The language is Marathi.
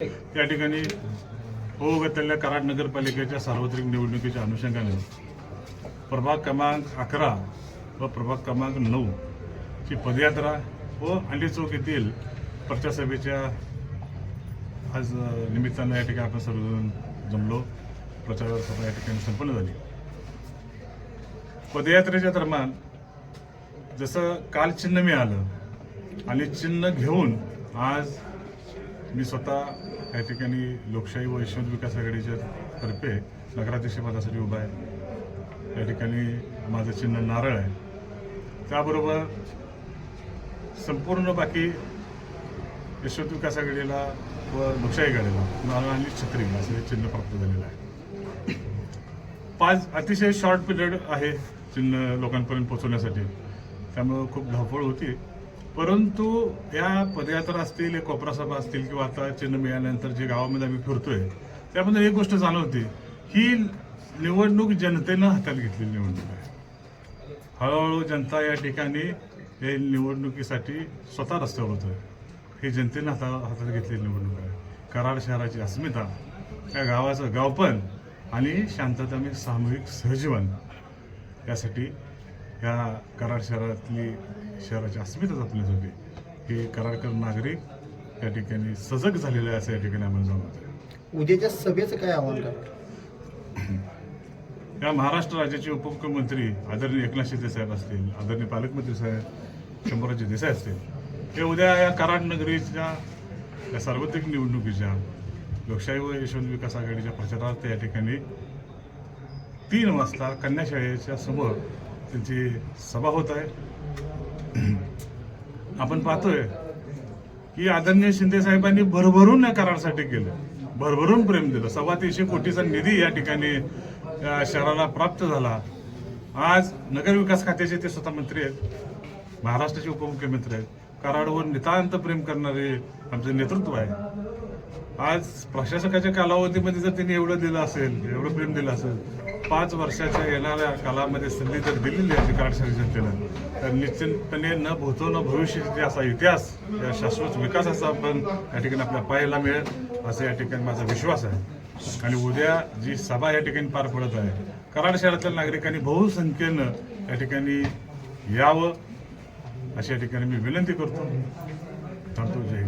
या ठिकाणी होगतल्या कराड नगरपालिकेच्या सार्वत्रिक निवडणुकीच्या अनुषंगाने प्रभाग क्रमांक अकरा व प्रभाग क्रमांक नऊ ची पदयात्रा व अंडी चौक येथील प्रचार सभेच्या आज निमित्तानं या ठिकाणी आपण सर्वजण जमलो. प्रचार सभा या ठिकाणी संपन्न झाली. पदयात्रेच्या दरम्यान जसं काल चिन्ह मिळालं आणि चिन्ह घेऊन आज मी स्वतः या ठिकाणी लोकशाही व यशवंत विकास आघाडीच्या तर्फे नगराध्यक्ष उभा आहे. या ठिकाणी माझं चिन्ह नारळ आहे. त्याबरोबर संपूर्ण बाकी यशवंत विकास आघाडीला व लोकशाही आघाडीला नारळ आणि छत्री असं हे चिन्ह प्राप्त झालेलं आहे. पाच अतिशय शॉर्ट पिरियड आहे चिन्ह लोकांपर्यंत पोहोचवण्यासाठी. त्यामुळं खूप धावपळ होती. परंतु या पदयात्रा असतील या कोपरा सभा असतील किंवा आता चिन्ह मिळाल्यानंतर जे गावामध्ये आम्ही फिरतोय त्यामध्ये एक गोष्ट जाणवते ही निवडणूक जनतेनं हातात घेतलेली निवडणूक आहे. हळूहळू जनता या ठिकाणी हे निवडणुकीसाठी स्वतः रस्त्यावर होतोय. हे जनतेनं हाता हातात घेतलेली निवडणूक आहे. कराड शहराची अस्मिता त्या गावाचं गावपण आणि शांतता आणि सामूहिक सहजीवन यासाठी या कराड शहरातली शहराची अस्मिता जपण्यासाठी हे कराडकर नागरिक या ठिकाणी सजग झालेले आहे असं या ठिकाणी आम्हाला जाणवतं उद्याच्या सभेचं काय आव्हान करा या महाराष्ट्र राज्याचे उपमुख्यमंत्री आदरणीय एकनाथ शिंदे साहेब असतील आदरणीय पालकमंत्री साहेब शंभराजी देसाई असतील हे उद्या या कराड नगरीच्या या सार्वत्रिक निवडणुकीच्या लोकशाही व यशवंत विकास आघाडीच्या प्रचारार्थ या ठिकाणी तीन वाजता कन्या शाळेच्या समोर त्यांची सभा होत आहे. आपण पाहतोय की आदरणीय शिंदे साहेबांनी भरभरून या करारासाठी केलं. भरभरून प्रेम दिलं. सव्वा तीनशे कोटीचा निधी या ठिकाणी या शहराला प्राप्त झाला. आज नगरविकास खात्याचे ते स्वतः मंत्री आहेत. महाराष्ट्राचे उपमुख्यमंत्री आहेत. कराडवर नितांत प्रेम करणारे आमचं नेतृत्व आहे. आज प्रशासकाच्या कालावधीमध्ये जर त्यांनी एवढं दिलं असेल एवढं प्रेम दिलं असेल पाच वर्षाच्या येणाऱ्या कालामध्ये संधी जर दिलेली आहे कराड जनतेला तर निश्चितपणे न भूतो न भविष्याचे असा इतिहास या शाश्वत विकासाचा पण या ठिकाणी आपल्याला पाहायला मिळेल असं या ठिकाणी माझा विश्वास आहे. आणि उद्या जी सभा या ठिकाणी पार पडत आहे कराड शहरातल्या नागरिकांनी बहुसंख्येनं या ठिकाणी यावं अशा ठिकाणी मी विनंती करतो. थांबतो जय